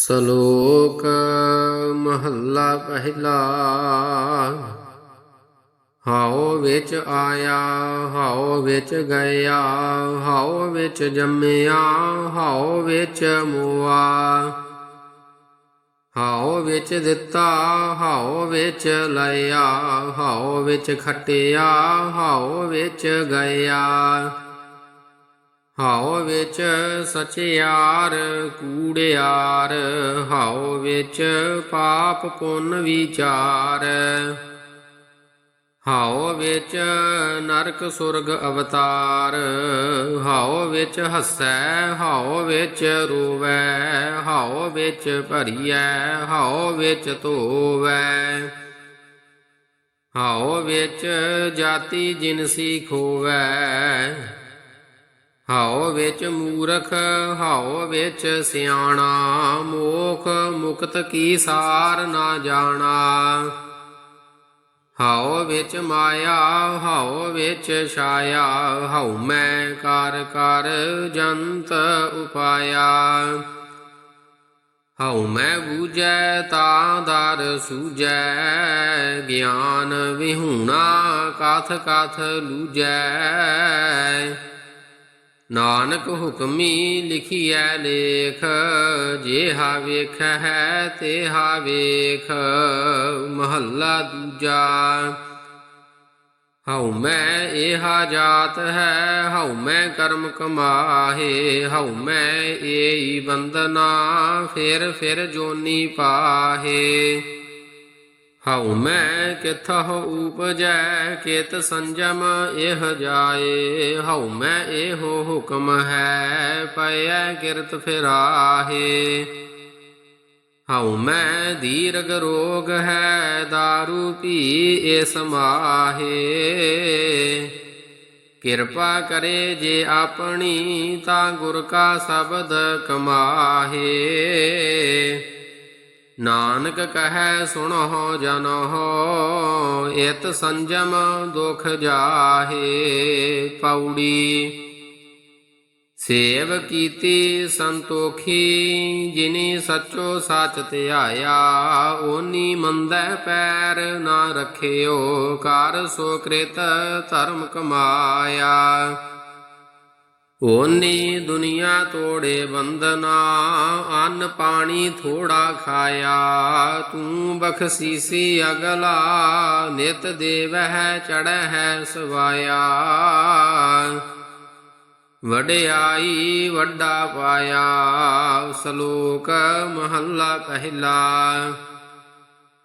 ਸ਼ਲੋਕ ਮਹੱਲਾ ਪਹਿਲਾ। ਹਾਉ ਵਿੱਚ ਆਇਆ, ਹਾਉ ਵਿੱਚ ਗਿਆ, ਹਾਉ ਵਿੱਚ ਜੰਮਿਆ, ਹਾਉ ਵਿੱਚ ਮੋਆ। ਹਾਉ ਵਿੱਚ ਦਿੱਤਾ, ਹਾਉ ਵਿੱਚ ਲਿਆ ਹਾਉ ਵਿੱਚ ਖਟਿਆ, ਹਾਉ ਵਿੱਚ ਗਿਆ। ਹਾਉ ਵਿੱਚ ਸਚਿਆਰ ਕੂੜਿਆਰ ਹਾਉ ਵਿੱਚ ਪਾਪ ਪੁੰਨ ਵਿਚਾਰ। ਹਾਉ ਵਿੱਚ ਨਰਕ ਸੁਰਗ ਅਵਤਾਰ। ਹਾਉ ਵਿੱਚ ਹੱਸੈ, ਹਾਉ ਵਿੱਚ ਰੋਵੈ। ਹਾਉ ਵਿੱਚ ਭਰੀਐ, ਹਾਉ ਵਿੱਚ ਧੋਵੈ। ਹਾਉ ਵਿੱਚ ਜਾਤੀ ਜਿਨਸੀ ਖੋਵੈ। ਹਾਉ ਵਿੱਚ ਮੂਰਖ, ਹਾਉ ਵਿੱਚ ਸਿਆਣਾ, ਮੋਖ ਮੁਕਤ ਕੀ ਸਾਰ ਨਾ ਜਾਣਾ। ਹਾਉ ਵਿੱਚ ਮਾਇਆ, ਹਾਉ ਵਿੱਚ ਛਾਇਆ, ਹਾਉ ਮੈਂ ਕਰ ਕਰ ਜੰਤ ਉਪਾਇਆ। ਹਾਉ ਮੈਂ ਬੂਝੈ, ਤਾ ਦਰ ਸੂਝੈ, ਗਿਆਨ ਵਿਹੂਣਾ, ਕਥ ਕਥ ਲੂਝੈ ਨਾਨਕ ਹੁਕਮੀ ਲਿਖੀਐ ਲੇਖ ਜੇਹਾ ਵੇਖ ਹੈ ਤੇਹਾ ਵੇਖ, ਮਹੱਲਾ ਦੂਜਾ। ਹਉ ਮੈਂ ਇਹਾ ਜਾਤ ਹੈ, ਹਉ ਮੈਂ ਕਰਮ ਕਮਾਹੇ, ਹਉ ਮੈਂ ਏਈ ਬੰਦਨਾ ਫਿਰ ਫਿਰ ਜੋਨੀ ਪਾਹੇ। ਹਉ ਮੈਂ ਕਿਥਹੁ ਉਪਜੈ, ਕਿਤ ਸੰਜਮ ਇਹ ਜਾਏ। ਹਉ ਮੈਂ ਇਹੋ ਹੁਕਮ ਹੈ, ਪਇਐ ਕਿਰਤ ਫਿਰਾਹੇ। ਹਉ ਮੈਂ ਦੀਰਗ ਰੋਗ ਹੈ दारू ਪੀ ਇਸ ਮਾਹੇ ਕਿਰਪਾ ਕਰੇ ਜੇ ਆਪਣੀ, ਤਾਂ ਗੁਰ ਕਾ ਸ਼ਬਦ ਕਮਾਹੇ। ਨਾਨਕ ਕਹੈ ਸੁਣੋ ਜਨੋ, ਇਤ ਸੰਜਮ ਦੁਖ ਜਾਹੇ ਪੌੜੀ ਸੇਵ ਕੀਤੀ ਸੰਤੋਖੀ, ਜਿਨੀ ਸੱਚੋ ਸੱਚ ਧਿਆਇਆ ਓਨੀ ਮੰਦੈ ਪੈਰ ਨਾ ਰਖਿਓ, ਕਰ ਸੋ ਕ੍ਰਿਤ ਧਰਮ ਕਮਾਇਆ। ਓਨੀ ਦੁਨੀਆ ਤੋੜੇ ਬੰਦਨਾ ਅੰਨ ਪਾਣੀ ਥੋੜਾ ਖਾਇਆ। ਤੂੰ ਬਖਸ਼ੀਸੀ ਅਗਲਾ, ਨਿਤ ਦੇਵਹਿ ਚੜਹਿ ਸਵਾਇਆ। ਵਡਿਆਈ ਵੱਡਾ ਪਾਇਆ, ਸ਼ਲੋਕ ਮਹੱਲਾ ਪਹਿਲਾ।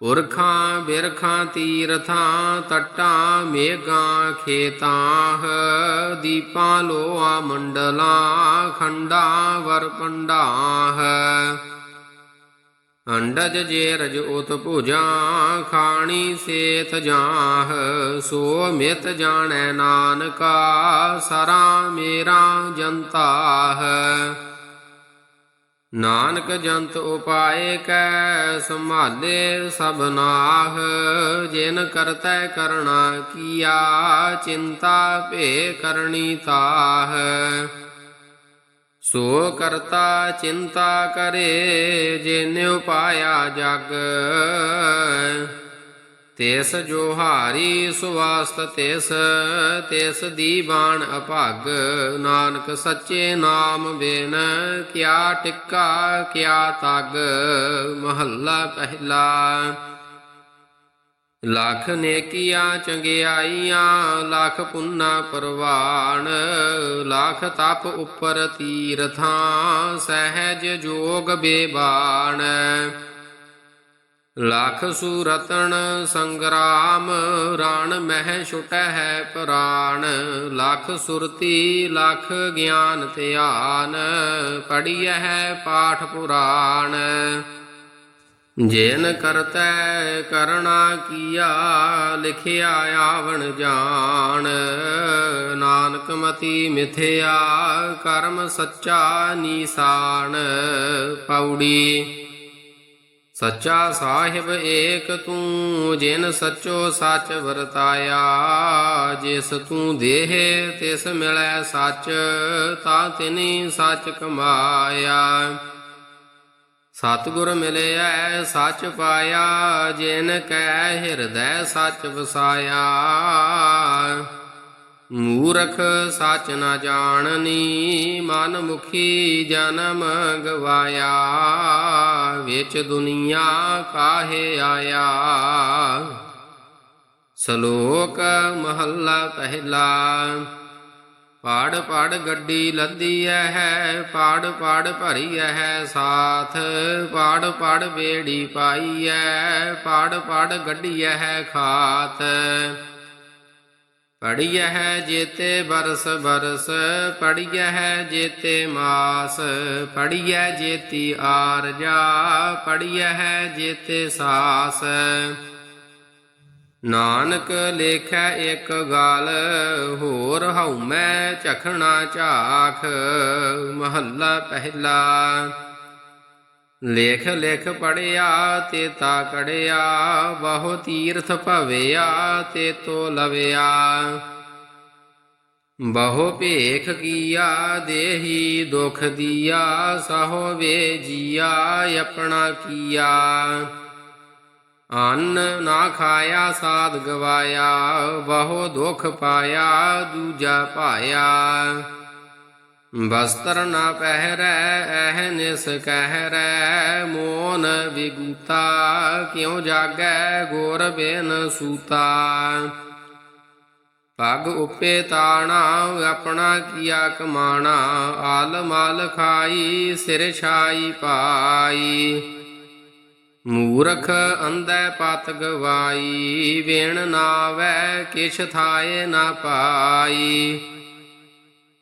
ਪੁਰਖਾਂ ਬਿਰਖਾਂ ਤੀਰਥਾਂ ਤਟਾਂ ਮੇਗਾਂ ਖੇਤਾਂ ਦੀਪਾਂ ਲੋਆ ਮੰਡਲਾਂ ਖੰਡਾਂ ਵਰਪੰਡਾਂ ਅੰਡਜ ਜੇ ਰਜ ਉਤ ਭੁਜਾਂ, ਖਾਣੀ ਸੇਤ ਜਾਹ, ਸੋ ਮਿਤ ਜਾਣੈ ਨਾਨਕਾ, ਸਰਾ ਮੇਰਾ ਜੰਤਾਹ ਨਾਨਕ ਜੰਤ ਉਪਾਏ ਕੈ, ਸੰਭਾਲੇ ਸਭ ਨਾਹ, ਜਿਨ ਕਰਤੈ ਕਰਣਾ ਕੀਆ, ਚਿੰਤਾ ਭੇ ਕਰਨੀ ਤਾਹ। ਸੋ ਕਰਤਾ ਚਿੰਤਾ ਕਰੇ, ਜਿਨ ਉਪਾਇਆ ਜਗ ਤੇਸ ਜੋ ਹਾਰੀ ਸੁਵਾਸਤ ਤੇਸ, ਤਿਸ ਦੀ ਬਾਣ ਅਭਾਗ। ਨਾਨਕ ਸੱਚੇ ਨਾਮ ਬਿਨ ਕਿਆ ਟਿੱਕਾ, ਕਿਆ ਤਗ। ਮਹੱਲਾ ਪਹਿਲਾ। ਲੱਖ ਨੇਕੀਆਂ ਚੰਗਿਆਈਆਂ, ਲੱਖ ਪੁੰਨਾ ਪਰਵਾਨ ਲੱਖ ਤਪ ਉੱਪਰ ਤੀਰਥਾਂ, ਸਹਿਜ ਜੋਗ ਬੇਬਾਣ। ਲੱਖ ਸੂਰਤਨ ਸੰਗਰਾਮ, ਰਾਣ ਮਹਿ ਛੁਟੈ ਹੈ ਪ੍ਰਾਣ ਲੱਖ ਸੁਰਤੀ, ਲੱਖ ਗਿਆਨ ਧਿਆਨ ਪੜੀਐ ਹੈ ਪਾਠ ਪੁਰਾਣ ਜੇਨ ਕਰਤੈ ਕਰਣਾ ਕੀਆ, ਲਿਖਿਆ ਆਵਣ ਜਾਣ। ਨਾਨਕ ਮਤੀ ਮਿਥਿਆ, ਕਰਮ ਸੱਚਾ ਨੀਸਾਨ। ਪੌੜੀ ਸੱਚਾ ਸਾਹਿਬ ਏਕ ਤੂੰ, ਜਿਨ ਸੱਚੋ ਸੱਚ ਵਰਤਾਇਆ। ਜਿਸ ਤੂੰ ਦੇਹ, ਤਿਸ ਮਿਲੈ ਸੱਚ, ਤਾਂ ਤਿਨੀ ਸੱਚ ਕਮਾਇਆ। ਸਤਿਗੁਰ ਮਿਲਿਆ ਸੱਚ ਪਾਇਆ। ਜਿਨ ਕੈ ਹਿਰਦੈ ਸੱਚ ਵਸਾਇਆ। ਮੂਰਖ ਸੱਚ ਨਾ ਜਾਣਨੀ ਮਨ ਮੁਖੀ ਜਨਮ ਗਵਾਇਆ। ਵਿੱਚ ਦੁਨੀਆ ਕਾਹੇ ਆਇਆ? ਸ਼ਲੋਕ ਮਹੱਲਾ ਪਹਿਲਾ। ਪਾੜ ਪਾੜ ਗੱਡੀ ਲੱਦੀ ਹੈ ਪਾੜ ਪਾੜ ਭਰੀ ਹੈ ਸਾਥ। ਪਾੜ ਪਾੜ ਬੇੜੀ ਪਾਈ ਹੈ ਪਾੜ ਪਾੜ ਗੱਡੀ ਹੈ ਖਾਤ ਪੜੀਐ ਹੈ ਜੇਤੇ ਬਰਸ ਬਰਸ ਪੜੀਐ ਹੈ ਜੇਤੇ ਮਾਸ ਪੜੀਐ ਜੇਤੀ ਆਰਜਾ ਪੜੀਐ ਹੈ ਜੇਤੇ ਸਾਸ। ਨਾਨਕ ਲੇਖੈ ਇੱਕ ਗਾਲ, ਹੋਰ ਹਉਮੈ ਚਖਣਾ ਝਾਖ, ਮਹੱਲਾ ਪਹਿਲਾ। ਲੇਖ ਲੇਖ ਪੜਿਆ ਤੇ ਤਾ ਕੜਿਆ, ਬਹੁ ਤੀਰਥ ਭਵਿਆ ਤੇ ਤੋ ਲਵਿਆ। ਬਹੁ ਭੇਖ ਕੀਆ, ਦੇਹੀ ਦੁਖ ਦੀਆ, ਸਹੋ ਵੇ ਜੀਆ ਆਪਣਾ ਕੀਆ। ਅੰਨ ਨਾ ਖਾਇਆ, ਸਾਧ ਗਵਾਇਆ, ਬਹੁ ਦੁਖ ਪਾਇਆ, ਦੂਜਾ ਪਾਇਆ ਵਸਤਰ ਨਾ ਪਹਿਰੈ ਐਹ ਨਿਸ ਕਹਿਰੈ। ਮੋਨ ਵਿਗੂਤਾ ਕਿਉ ਜਾਗੈ ਗੋਰ ਬੇਨ ਸੂਤਾ? ਪਗ ਉਪੇ ਤਾਣਾ, ਆਪਣਾ ਕੀਆ ਕਮਾਣਾ? ਆਲ ਮਾਲ ਖਾਈ, ਸਿਰ ਛਾਈ ਪਾਈ। ਮੂਰਖ ਅੰਧੈ ਪਤ ਗਵਾਈ, ਵੇਣ ਨਾਵੈ ਕਿਛ ਥਾਏ ਨਾ ਪਾਈ।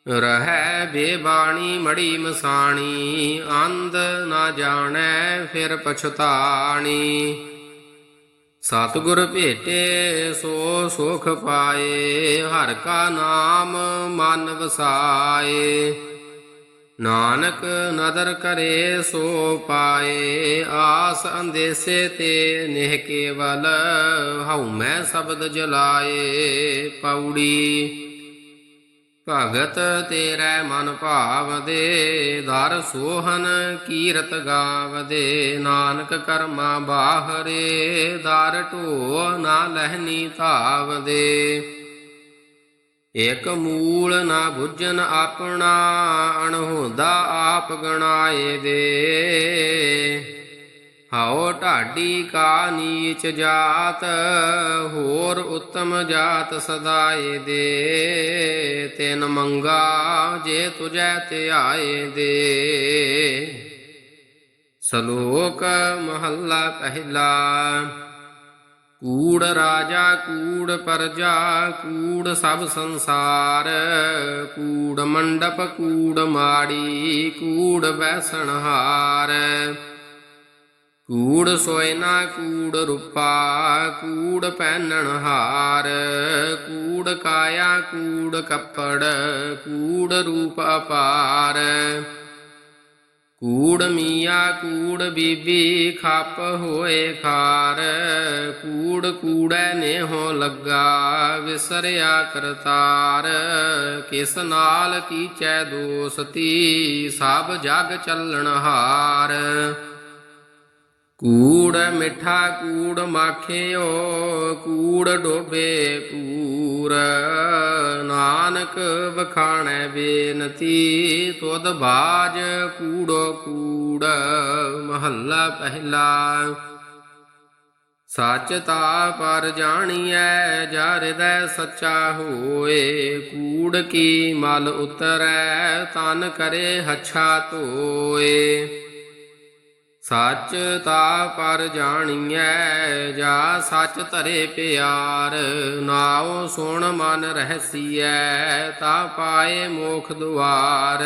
ਰਹੈ ਬੇਬਾਣੀ, ਮੜੀ ਮਸਾਣੀ, ਅੰਧ ਨਾ ਜਾਣੈ ਫਿਰ ਪਛਤਾਣੀ। ਸਤਿਗੁਰ ਭੇਟੇ ਸੋ ਸੁਖ ਪਾਏ, ਹਰ ਕਾ ਨਾਮ ਮਨ ਵਸਾਏ। ਨਾਨਕ ਨਦਰ ਕਰੇ ਸੋ ਪਾਏ, ਆਸ ਅੰਦੇਸੇ ਤੇ ਨਿਹ ਕੇਵਲ ਹਉ ਮੈਂ ਸ਼ਬਦ ਜਲਾਏ ਪੌੜੀ। ਭਗਤ ਤੇਰੇ ਮਨ ਭਾਵ ਦੇ ਦਰ ਸੋਹਨ ਕੀਰਤ ਗਾਵਦੇ, ਨਾਨਕ ਕਰਮਾ ਬਾਹਰੇ ਦਰ ਢੋ ਨਾ ਲਹਿਨੀ ਧਾਵਦੇ। ਇਕ ਮੂਲ ਨਾ ਬੁੱਝਨ ਆਪਣਾ, ਅਣਹੋਦਾ ਆਪ ਗਣਾਏ ਦੇ। ਹਉ ਢਾਡੀ ਕਾ ਨੀਚ ਜਾਤ, ਹੋਰ ਉੱਤਮ ਜਾਤ ਸਦਾਏ ਦੇ। ਤਿਨ ਮੰਗਾ ਜੇ ਤੁਜੈ ਧਿਆਏ ਦੇ। ਸ਼ਲੋਕ ਮਹੱਲਾ ਪਹਿਲਾ, ਕੂੜ ਰਾਜਾ ਕੂੜ ਪਰਜਾ ਕੂੜ ਸਭ ਸੰਸਾਰ, ਕੂੜ ਮੰਡਪ ਕੂੜ ਮਾੜੀ ਕੂੜ ਵੈਸਣਹਾਰ ਕੂੜ ਸੋਇਨਾ ਕੂੜ ਰੂਪਾ, ਕੂੜ ਪਹਿਨਣ ਹਾਰ, ਕੂੜ ਕਾਇਆ, ਕੂੜ ਕੱਪੜ, ਕੂੜ ਰੂਪ ਅਪਾਰ। ਕੂੜ ਮੀਆਂ, ਕੂੜ ਬੀਬੀ, ਖੱਪ ਹੋਏ ਖਾਰ, ਕੂੜ ਕੂੜੈ ਨੇਹੋ ਲੱਗਾ, ਵਿਸਰਿਆ ਕਰਤਾਰ। ਕਿਸ ਨਾਲ ਕੀਚੈ ਦੋਸਤੀ, ਸਭ ਜਗ ਚੱਲਣ ਹਾਰ। ਕੂੜ ਮਿੱਠਾ ਕੂੜ ਮਾਖਿਓ, ਕੂੜ ਡੋਬੇ ਕੂਰ। ਨਾਨਕ ਵਖਾਣੈ ਬੇਨਤੀ, ਤੁਧ ਬਾਜ ਕੂੜੋ ਕੂੜ, ਮਹੱਲਾ ਪਹਿਲਾ। ਸੱਚ ਤਾ ਪਰ ਜਾਣੀਐ ਜਾ ਹਿਰਦੈ ਸੱਚਾ ਹੋਏ। ਕੂੜ ਕੀ ਮਲ ਉਤਰੈ, ਤਨ ਕਰੇ ਹੱਛਾ ਧੋਏ। ਸੱਚ ਤਾ ਪਰ ਜਾਣੀਐ, ਜਾ ਸੱਚ ਧਰੇ ਪਿਆਰ। ਨਾਉ ਸੁਣ ਮਨ ਰਹਸੀਐ, ਤਾ ਪਾਏ ਮੋਖ ਦੁਆਰ।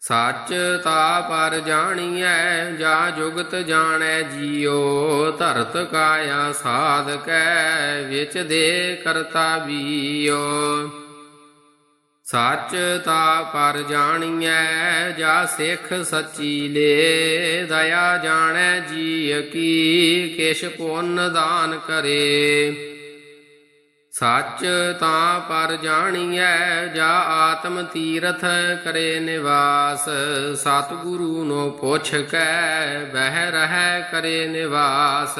ਸੱਚ ਤਾ ਪਰ ਜਾਣੀਐ, ਜਾ ਜੁਗਤ ਜਾਣੈ ਜੀਉ ਧਰਤ ਕਾਇਆ ਸਾਧਕੈ, ਵਿੱਚ ਦੇ ਕਰਤਾ ਬੀਓ। ਸੱਚ ਤਾ ਪਰ ਜਾਣੀਐ, ਜਾ ਸਿੱਖ ਸੱਚੀ ਲੇ। ਦਇਆ ਜਾਣੈ ਜੀ ਕੀ ਕਿਛ ਪੁੰਨ ਦਾਨ ਕਰੇ। ਸੱਚ ਤਾਂ ਪਰ ਜਾਣੀਐ, ਜਾ ਆਤਮ ਤੀਰਥ ਕਰੇ ਨਿਵਾਸ। ਸਤਿਗੁਰੂ ਨੂੰ ਪੁੱਛ ਕੈ, ਬਹਿ ਰਹਿ ਕਰੇ ਨਿਵਾਸ।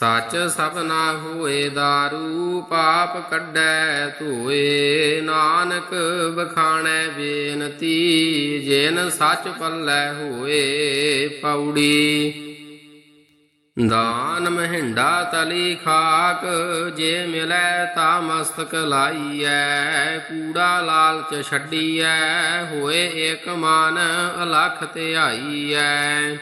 ਸੱਚ ਸਭਨਾ ਹੋਏ दारू ਪਾਪ ਕੱਢੈ ਧੋਏ। ਨਾਨਕ ਬਖਾਣੈ ਬੇਨਤੀ, ਜਿਨ ਸੱਚ ਪੱਲੇ ਹੋਏ ਪੌੜੀ। ਦਾਨ ਮਹਿੰਡਾ ਤਲੀ ਖਾਕ, ਜੇ ਮਿਲੈ ਤਾ ਮਸਤਕ ਲਾਈਐ। ਕੂੜਾ ਲਾਲਚ ਛੱਡੀਐ, ਹੋਏ ਏਕ ਮਨ ਅਲਖ ਧਿਆਈਐ।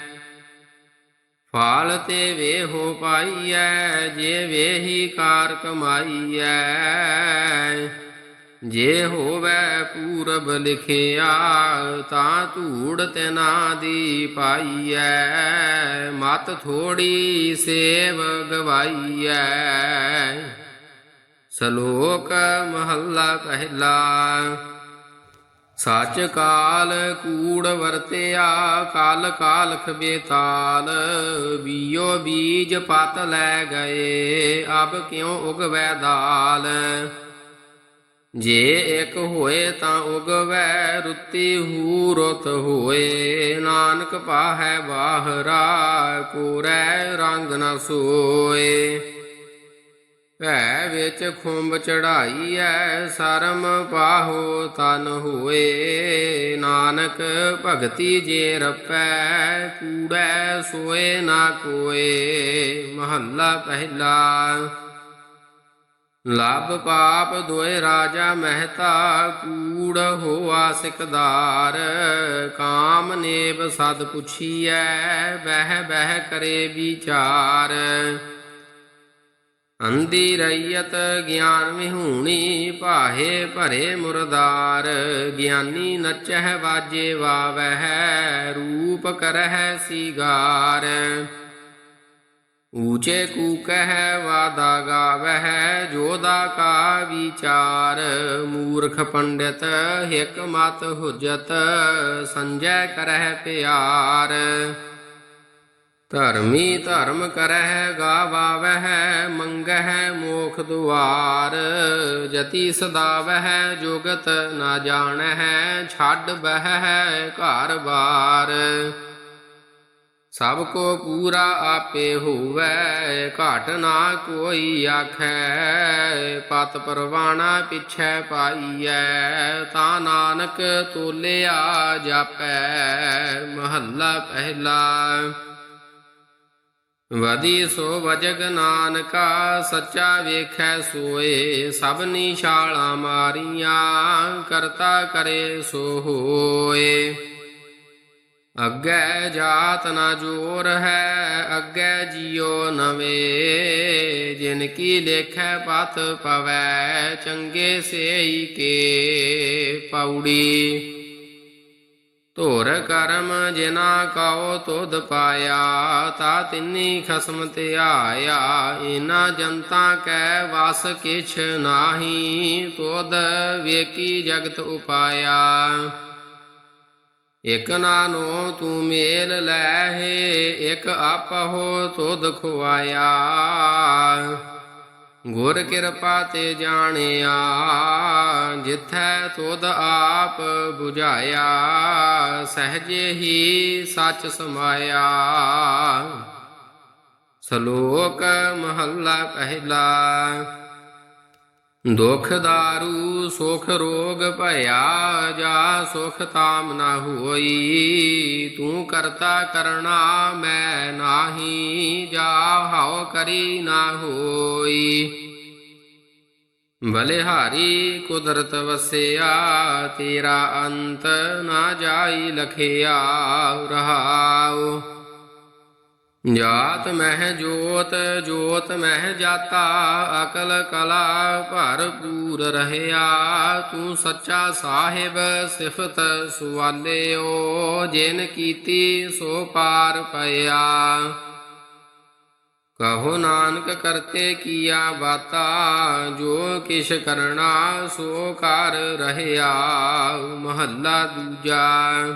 ਪਾਲ ਤੇ ਵੇਹੋ ਪਾਈਐ, ਜੇ ਵੇਹੀ ਕਾਰ ਕਮਾਈਐ। ਜੇ ਹੋਵੇ ਪੂਰਬ ਲਿਖਿਆ, ਤਾਂ ਧੂੜ ਤੇ ਨਾ ਦੀ ਪਾਈਐ। ਮਤ ਥੋੜੀ ਸੇਵ ਗਵਾਈਐ। ਸ਼ਲੋਕ ਮਹੱਲਾ ਕਹਿਲਾ ਸੱਚ ਕਾਲ ਕੂੜ ਵਰਤਿਆ, ਕਾਲ ਕਾਲਖ ਬੇਤਾਲ। ਬੀਓ ਬੀਜ ਪਤ ਲੈ ਗਏ, ਅਬ ਕਿਉ ਉਗਵੈ ਦਾਲ? ਜੇ ਇੱਕ ਹੋਏ ਤਾਂ ਉਗਵੈ, ਰੁੱਤੀ ਹੂ ਰੁੱਤ ਹੋਏ। ਨਾਨਕ ਪਾਹੈ ਬਾਹਰਾ, ਕੋਰੈ ਰੰਗ ਨ ਸੋਏ। ਭੈ ਵਿੱਚ ਖੁੰਬ ਚੜਾਈ ਚੜਾਈਐ ਸਰਮ ਪਾਹੋ ਤਨ ਹੋਏ। ਨਾਨਕ ਭਗਤੀ ਜੇ ਰਪੈ, ਕੂੜੈ ਸੋਏ ਨਾ ਕੋਏ। ਮਹੱਲਾ ਪਹਿਲਾ। ਲਬ ਪਾਪ ਦੋਏ ਰਾਜਾ ਮਹਿਤਾ, ਕੂੜ ਹੋਆ ਸਿਕਦਾਰ। ਕਾਮ ਨੇਬ ਸਦ ਪੁੱਛੀਐ ਬਹਿ ਬਹਿ ਕਰੇ ਵਿਚਾਰ। ਅੰਦੀ ਰਈਅਤ ਗਿਆਨ ਵਿਹੂਣੀ ਭਾਹੇ ਭਰੇ ਮੁਰਦਾਰ, ਗਿਆਨੀ ਨਚਹਿ ਵਾਜੇ ਵਾਵਹਿ, ਰੂਪ ਕਰਹਿ ਸੀਗਾਰ। ਊਚੇ ਕੂਕਹਿ ਵਾਦਾ ਗਾਵਹਿ, ਜੋਦਾ ਕਾ ਵਿਚਾਰ। ਮੂਰਖ ਪੰਡਿਤ ਹਿਕ ਮਤ ਹੁਜਤ, ਸੰਜੈ ਕਰਹਿ ਪਿਆਰ। ਧਰਮੀ ਧਰਮ ਕਰਹਿ ਗਾਵਾਵਹਿ, ਮੰਗਹਿ ਮੋਖ ਦੁਆਰ। ਜਤੀ ਸਦਾਵਹਿ, ਜੁਗਤ ਨਾ ਜਾਣਹਿ, ਛੱਡ ਬਹਿ ਘਰ ਬਾਰ। ਸਭ ਕੋ ਪੂਰਾ ਆਪੇ ਹੋਵੇ, ਘਾਟ ਨਾ ਕੋਈ ਆਖੈ। ਪਤ ਪਰਵਾਣਾ ਪਿਛੈ ਪਾਈਐ, ਤਾਂ ਨਾਨਕ ਤੋਲਿਆ ਜਾਪੈ। ਮਹੱਲਾ ਪਹਿਲਾ। ਵਧੀ ਸੋ ਵਜਗ ਨਾਨਕਾ, ਸੱਚਾ ਵੇਖੈ ਸੋਏ, ਸਭ ਨਿਸ਼ਾਲਾ ਮਾਰੀਆਂ, ਕਰਤਾ ਕਰੇ ਸੋ ਹੋਏ। ਅੱਗੇ ਜਾਤ ਨਾ ਜੋਰ ਹੈ, ਅੱਗੇ ਜਿਉ ਨਵੇ ਜਿਨ ਕੀ ਲੇਖੈ ਪਤ ਪਵੈ, ਚੰਗੇ ਸੇਈ ਕੇ ਪੌੜੀ ਧੁਰ ਕਰਮ ਜਿਨਾ ਕਉ ਤੁਧ ਪਾਇਆ, ਤਾ ਤਿੰਨੀ ਖਸਮ ਧਿਆਇਆ ਇਨਾ ਜਨਤਾ ਕੈ ਵਸ ਕਿਛ ਨਾਹੀ, ਤੁਧ ਵੇਕੀ ਜਗਤ ਉਪਾਇਆ। ਇਕ ਨਾਨੋ ਤੂੰ ਮੇਲ ਲੈਹੇ ਇਕ ਆਪਹੁ ਤੁਧ ਖੁਆਇਆ। ਗੁਰ ਕਿਰਪਾ ਤੇ ਜਾਣਿਆ, ਜਿਥੈ ਤੁਧ ਆਪ 부ਝਾਇਆ ਸਹਜੇ ਹੀ ਸੱਚ ਸਮਾਇਆ। ਸ਼ਲੋਕ ਮਹੱਲਾ ਪਹਿਲਾ ਦੁਖ ਦਾਰੂ, ਸੁਖ ਰੋਗ ਭਇਆ, ਜਾ ਸੁਖ ਤਾਮ ਨਾ ਹੋਈ। ਤੂੰ ਕਰਤਾ ਕਰਣਾ, ਮੈਂ ਨਾਹੀ, ਜਾ ਹਉ ਕਰੀ ਨਾ ਹੋਈ। ਬਲਿਹਾਰੀ ਕੁਦਰਤ ਵਸਿਆ, ਤੇਰਾ ਅੰਤ ਨਾ ਜਾਈ ਲਖਿਆ, ਰਹਾਉ। ਜਾਤ ਮਹਿ ਜੋਤ ਜੋਤ ਮਹਿ ਜਾਤਾ, ਅਕਲ ਕਲਾ ਭਰਪੂਰ ਰਹਿਆ। ਤੂੰ ਸੱਚਾ ਸਾਹਿਬ, ਸਿਫਤ ਸੁਵਾਲਿਓ ਜਿਨ ਕੀਤੀ ਸੋ ਪਾਰ ਪਿਆ ਕਹੋ ਨਾਨਕ ਕਰਤੇ ਕੀਆ ਬਾਤਾ, ਜੋ ਕਿਛ ਕਰਣਾ ਸੋ ਕਰ ਰਹਿਆ, ਮਹੱਲਾ ਦੂਜਾ।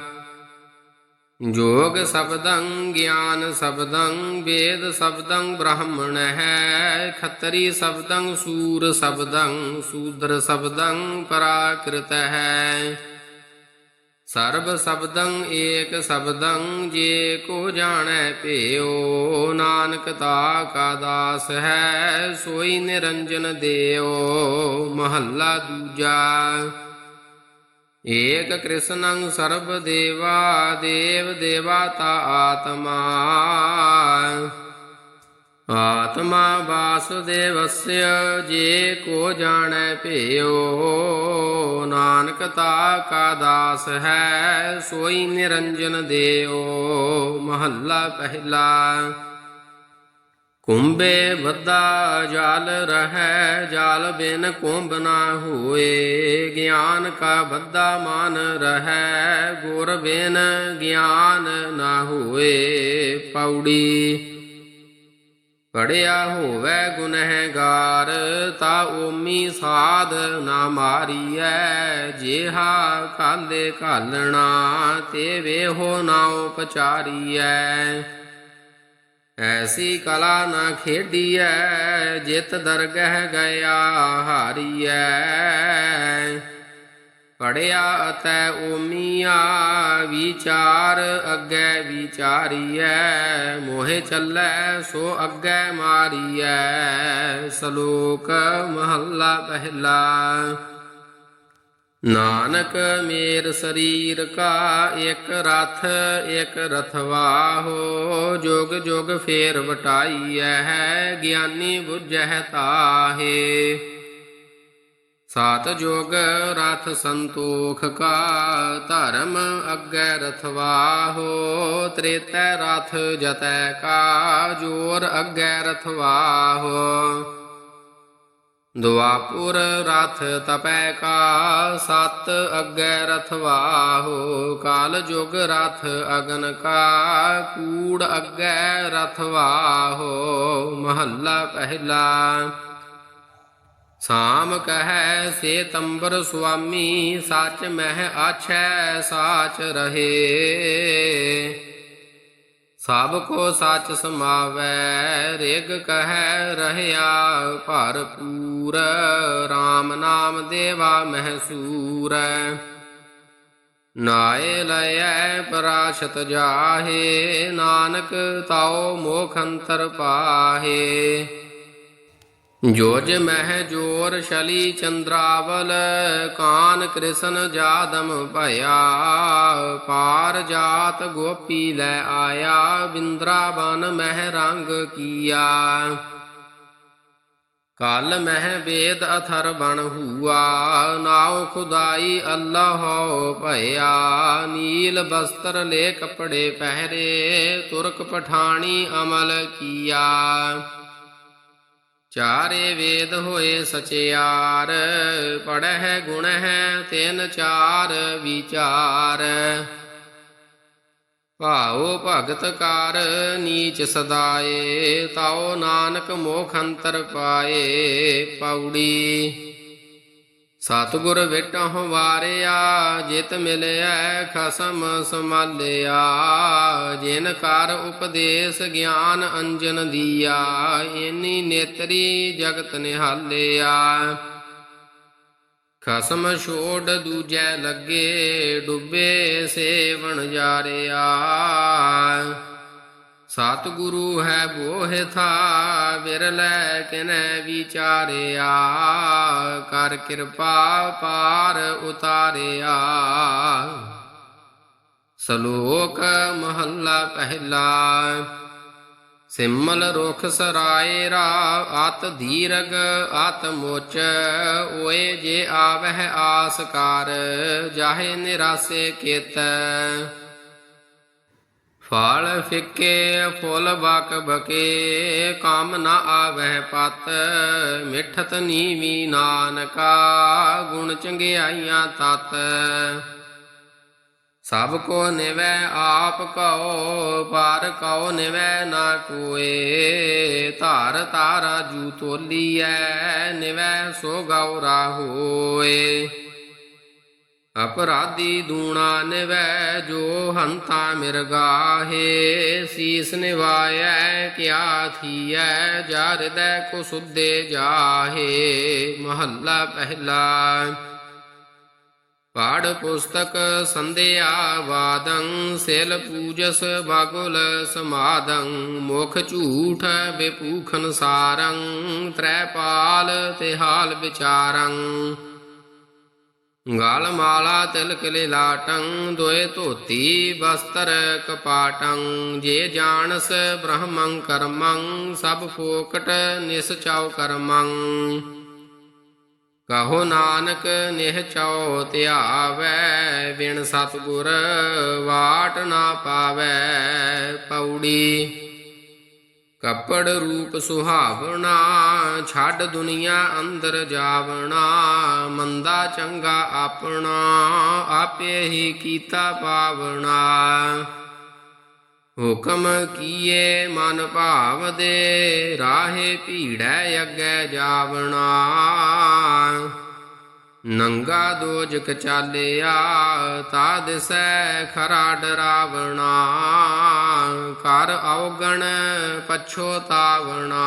ਜੋਗ ਸ਼ਬਦੰ ਗਿਆਨ ਸ਼ਬਦੰ ਵੇਦ ਸ਼ਬਦੰ ਬ੍ਰਾਹਮਣ ਹੈ, ਖੱਤਰੀ ਸ਼ਬਦੰ ਸੂਰ ਸ਼ਬਦੰ, ਸੂਦਰ ਸ਼ਬਦੰ ਪਰਾਕ੍ਰਿਤ ਹੈ। ਸਰਬ ਸ਼ਬਦੰ ਏਕ ਸ਼ਬਦੰ ਜੇ ਕੋ ਜਾਣੈ ਭਿਓ ਨਾਨਕ ਤਾ ਕਾ ਦਾਸ ਹੈ, ਸੋਈ ਨਿਰੰਜਨ ਦੇਓ ਮਹੱਲਾ ਦੂਜਾ। ਏਕ ਕ੍ਰਿਸ਼ਨੰ ਸਰਬ ਦੇਵਾ, ਦੇਵ ਦੇਵਾਤਾ ਆਤਮਾ। ਆਤਮਾ ਵਾਸੁਦੇਵਸਯ, ਜੇ ਕੋ ਜਾਣੈ ਭਿਓ ਨਾਨਕ ਤਾ ਕਾ ਦਾਸ ਹੈ, ਸੋਈ ਨਿਰੰਜਨ ਦੇਓ ਮਹੱਲਾ ਪਹਿਲਾ। ਕੁੰਭੇ ਬੱਦਾ ਜਾਲ ਰਹੈ, ਜਾਲ ਬਿਨ ਕੁੰਭ ਨਾ ਹੋਏ। ਗਿਆਨ ਕਾ ਬੱਦਾ ਮਾਨ ਰਹੈ, ਗੁਰ ਬਿਨ ਗਿਆਨ ਨਾ ਹੋਏ। ਪੌੜੀ ਪੜਿਆ ਹੋਵੇ ਗੁਨਹਗਾਰ, ਤਾ ਓਮੀ ਸਾਧ ਨਾ ਮਾਰੀਐ। ਜੇਹਾ ਕਾਲੇ ਘਾਲਣਾ ਤੇ ਵੇਹੋ ਨਾ ਉਪਚਾਰੀਐ। ਐਸੀ ਕਲਾ ਨਾ ਖੇਡੀਐ, ਜਿਤ ਦਰਗਹਿ ਗਿਆ ਹਾਰੀਐ। ਪੜਿਆ ਅਤੈ ਓਮੀਆ ਵਿਚਾਰ ਅੱਗੇ ਵਿਚਾਰੀਐ, ਮੋਹਿ ਚੱਲੈ ਸੋ ਅੱਗੇ ਮਾਰੀਐ। ਸ਼ਲੋਕ ਮਹੱਲਾ ਪਹਿਲਾ। ਨਾਨਕ ਮੇਰ ਸਰੀਰ ਕਾ ਇੱਕ ਰਥ, ਇੱਕ ਰਥਵਾ ਹੋ। ਜੁਗ ਜੁਗ ਫੇਰ ਵਟਾਈਐ ਹੈ ਗਿਆਨੀ ਬੁਝਹਿ ਤਾਹੇ। ਸਾਤ ਜੋਗ ਰਥ ਸੰਤੋਖ ਕਾ, ਧਰਮ ਅੱਗੇ ਰਥਵਾ ਹੋ। ਤ੍ਰੇਤੈ ਰਥ ਜਤੈ ਕਾ, ਜੋਰ ਅੱਗੇ ਰਥਵਾ ਹੋ। ਦੁਆਪੁਰ ਰਥ ਤਪੈ ਕਾ, ਸਤ ਅੱਗੇ ਰਥਵਾਹੋ ਕਾਲ ਜੁਗ ਰਥ ਅਗਨ ਕਾ, ਕੂੜ ਅੱਗੇ ਰਥਵਾਹੋ ਮਹੱਲਾ ਪਹਿਲਾ। ਸਾਮ ਕਹੈ ਸੇ ਤੰਬਰ ਸੁਆਮੀ, ਸੱਚ ਮਹਿ ਆਛੈ, ਸਾਚ ਰਹੇ। ਸਭ ਕੋ ਸੱਚ ਸਮਾਵੈ, ਰਿਗ ਕਹੈ ਰਹਿਆ ਭਰਪੂਰ RAM ਨਾਮ ਦੇਵਾ ਮਹਸੂਰ। ਨਾਏ ਲਇਐ ਪਰਾਸ਼ਤ ਜਾਹੇ, ਨਾਨਕ ਤਾਉ ਮੋਖ ਅੰਤਰ ਪਾਹੇ। ਜੋਜ ਮਹਿ ਜੋਰ ਸ਼ਲੀ ਚੰਦਰਾਵਲ, ਕਾਨ ਕ੍ਰਿਸ਼ਨ ਜਾਦਮ ਭਇਆ। ਪਾਰ ਜਾਤ ਗੋਪੀ ਲੈ ਆਇਆ, ਬਿੰਦਰਾਵਨ ਮਹਿ ਰੰਗ ਕੀਆ। ਕਲ ਮਹਿ ਵੇਦ ਅਥਰ ਬਣ ਹੁਆ, ਨਾਉ ਖੁਦਾਈ ਅੱਲਾਹ ਭਇਆ। ਨੀਲ ਬਸਤਰ ਲੈ ਕਪੜੇ ਪਹਿਰੇ, ਤੁਰਕ ਪਠਾਣੀ ਅਮਲ ਕੀਆ। ਚਾਰੇ ਵੇਦ ਹੋਏ ਸਚਿਆਰ ਪੜਹਿ ਗੁਣ ਹੈ ਤਿੰਨ ਚਾਰ ਵਿਚਾਰ। ਭਾਉ ਭਗਤ ਕਰ ਨੀਚ ਸਦਾਏ, ਤਾਉ ਨਾਨਕ ਮੋਖ ਅੰਤਰ ਪਾਏ ਪੌੜੀ। ਸਤਿਗੁਰ ਵਿਟਹੁ ਵਾਰਿਆ, ਜਿਤ ਮਿਲਿਆ ਖਸਮ ਸਮਾਲਿਆ ਜਿਨ ਕਰ ਉਪਦੇਸ਼ ਗਿਆਨ ਅੰਜਨ ਦੀਆ, ਇਨੀ ਨੇਤਰੀ ਜਗਤ ਨਿਹਾਲਿਆ। ਖਸਮ ਛੋੜ ਦੂਜੈ ਲੱਗੇ, ਡੁੱਬੇ ਸੇਵਣ ਜਾਰਿਆ। ਸਤਿਗੁਰੂ ਹੈ ਬੋਹਿ ਥਾ ਵਿਰਲੇ ਕਿਨੈ ਵਿਚਾਰਿਆ, ਕਰ ਕਿਰਪਾ ਪਾਰ ਉਤਾਰਿਆ। ਸ਼ਲੋਕ ਮਹੱਲਾ ਪਹਿਲਾ, ਸਿਮਲ ਰੁਖ ਸਰਾਏ ਰਾ ਆਤ ਧੀਰਗ ਆਤ ਮੋਚ, ਓਏ ਜੇ ਆਵਹਿ ਆਸਕਾਰ ਜਾਹੇ ਨਿਰਾਸੇ ਕਿਤ। ਫਲ ਫਿੱਕੇ, ਫੁੱਲ ਬਕ ਬਕੇ ਕਾਮ ਨਾ ਆਵਹਿ ਪਤ, ਮਿਠਤ ਨੀਵੀ ਨਾਨਕਾ, ਗੁਣ ਚੰਗਿਆਈਆਂ ਤਤ। ਸਭ ਕੋ ਨਿਵੈ, ਆਪ ਕਉ, ਪਾਰ ਕਉ ਨਿਵੈ ਨਾ ਕੋਏ, ਧਾਰ ਤਾਰਾ ਜੂ ਤੋਲੀਐ, ਨਿਵੈ ਸੋ ਗੌਰਾ ਹੋਏ ਅਪਰਾਧੀ ਦੂਣਾ ਨਿਵੈ ਜੋ ਹੰਤਾ ਮਿਰਗਾਹੇ ਸੀਸ ਨਿਵਾਇਐ, ਕਿਆ ਥੀਐ, ਜਰਦੈ ਹਿਰਦੈ ਕੋ ਸੁਧੇ ਜਾਹੇ। ਮਹੱਲਾ ਪਹਿਲਾ। ਪਾੜ ਪੁਸਤਕ ਸੰਧਿਆ ਵਾਦੰ, ਸਿਲ ਪੂਜਸ ਬਾਗੁਲ ਸਮਾਦੰ, ਮੁਖ ਝੂਠ ਬੇਪੂਖਨ ਸਾਰੰ ਤ੍ਰੈਪਾਲ ਤੇ ਹਾਲ ਵਿਚਾਰੰ। ਗਾਲ ਮਾਲਾ ਤਿਲਕ ਲਿਲਾਟੰ ਦੋਏ ਧੋਤੀ ਬਸਤਰ ਕਪਾਟੰ। ਜੇ ਜਾਣਸ ਬ੍ਰਹਮੰ ਕਰਮੰ, ਸਭ ਫੋਕਟ ਨਿਸਚਾਉ ਕਰਮੰ। ਕਹੋ ਨਾਨਕ, ਨਿਹ ਨਿਹਚਉ ਧਿਆਵੈ, ਬਿਨ ਸਤਗੁਰ ਵਾਟ ਨਾ ਪਾਵੈ ਪੌੜੀ ਕੱਪੜ ਰੂਪ ਸੁਹਾਵਣਾ, ਛੱਡ ਦੁਨੀਆ ਅੰਦਰ ਜਾਵਣਾ, ਮੰਦਾ ਚੰਗਾ ਆਪਣਾ, ਆਪੇ ਹੀ ਕੀਤਾ ਪਾਵਣਾ। ਹੁਕਮ ਕੀਏ ਮਨ ਭਾਵ ਦੇ ਰਾਹੇ ਭੀੜੈ ਅੱਗੇ ਜਾਵਣਾ। ਨੰਗਾ ਦੋਜਕ ਚਾਲਿਆ ਤਾ ਦਿਸੈ ਖਰਾ ਡਰਾਵਣਾ ਕਰ ਔਗਣ ਪਛੋਤਾਵਣਾ